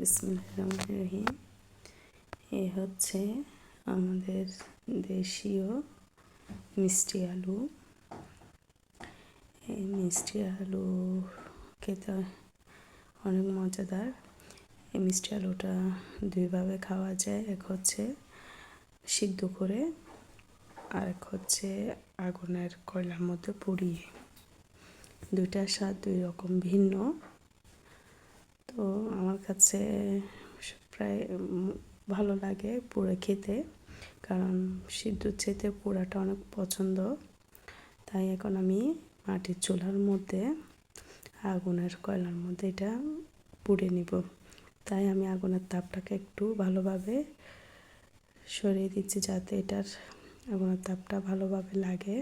বিসমুল্লাহিম এ হচ্ছে আমাদের দেশীয় মিষ্টি আলু। এই মিষ্টি আলু খেতে অনেক মজাদার। এই মিষ্টি আলুটা দুইভাবে খাওয়া যায়, এক হচ্ছে সিদ্ধ করে, আর এক হচ্ছে আগুনের কয়লার মধ্যে পুড়িয়ে। দুইটার স্বাদ দুই রকম ভিন্ন। তো আমার কাছে প্রায় ভালো লাগে পুরো খেতে। কারণ সিদ্ধ চেতে পোড়াটা অনেক পছন্দ। তাই এখন আমি মাটির চুলার মধ্যে, আগুনের কয়লার মধ্যে এটা পুড়ে নিব। তাই আমি আগুনের তাপটাকে একটু ভালোভাবে সরিয়ে দিচ্ছি যাতে এটার আগুনের তাপটা ভালোভাবে লাগে।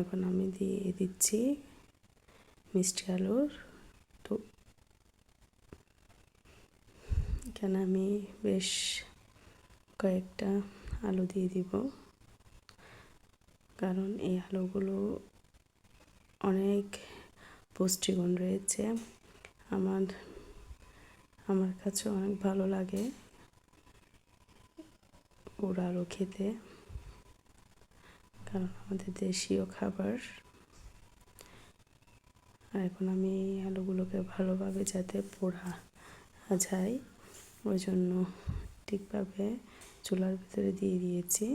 এখন আমি দিয়ে দিচ্ছি মিষ্টি আলুর তো এখানে আমি বেশ কয়েকটা আলু দিয়ে দিব। কারণ এই আলুগুলো অনেক পুষ্টিগুণ রয়েছে। আমার আমার কাছে অনেক ভালো লাগে ওর আলু খেতে। কারণ আমাদের দেশীয় খাবার। আর এখন আমি আলুগুলোকে ভালোভাবে যাতে পোড়া যায়। ওই জন্য ঠিকভাবে চুলার ভিতরে দিয়ে দিয়েছি।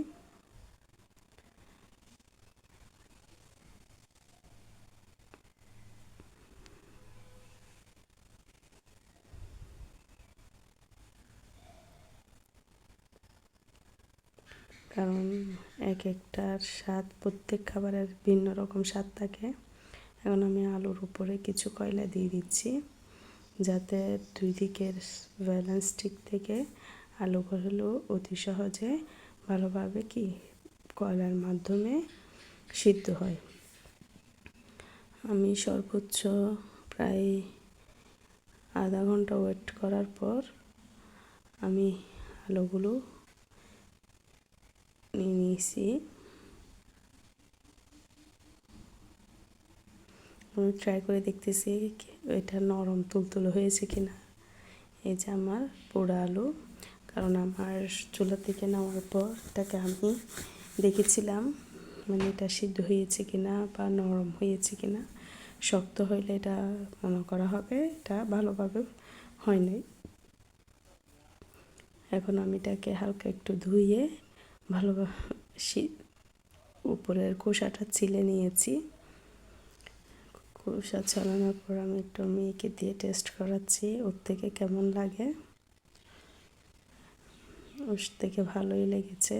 কারণ এক একটার স্বাদ, প্রত্যেক খাবারের ভিন্ন রকম স্বাদ থাকে। এখন আমি আলুর উপরে কিছু কয়লা দিয়ে দিচ্ছি। যাতে দুই দিকের ব্যালেন্স ঠিক থেকে আলুগুলো অতি সহজে ভালোভাবে কি কয়লার মাধ্যমে সিদ্ধ হয়। আমি সর্বোচ্চ প্রায় আধা ঘণ্টা ওয়েট করার পর আমি আলুগুলো নিয়ে নিয়েছি। আমি ট্রাই করে দেখতেছি এটা নরম তুলতুলো হয়েছে কিনা? এই যে আমার পোড়া আলু। কারণ আমার চুলা থেকে নেওয়ার পর এটাকে আমি দেখেছিলাম মানে এটা সিদ্ধ হয়েছে কিনা বা নরম হয়েছে কিনা। শক্ত হইলে এটা মনে করা হবে, এটা ভালোভাবে হয় নাই। এখন আমি এটাকে হালকা একটু ধুয়ে ভালোভাবে উপরের খোসাটা ছিলে নিয়েছি। খোসা ছড়ানোর পর আমি একটু মেয়েকে দিয়ে টেস্ট করাচ্ছি, ওর থেকে কেমন লাগে? ওর থেকে ভালোই লেগেছে।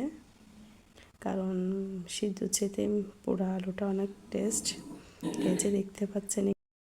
কারণ সিদ্ধ চেতে পোড়া আলুটা অনেক টেস্ট এই যে দেখতে পাচ্ছেন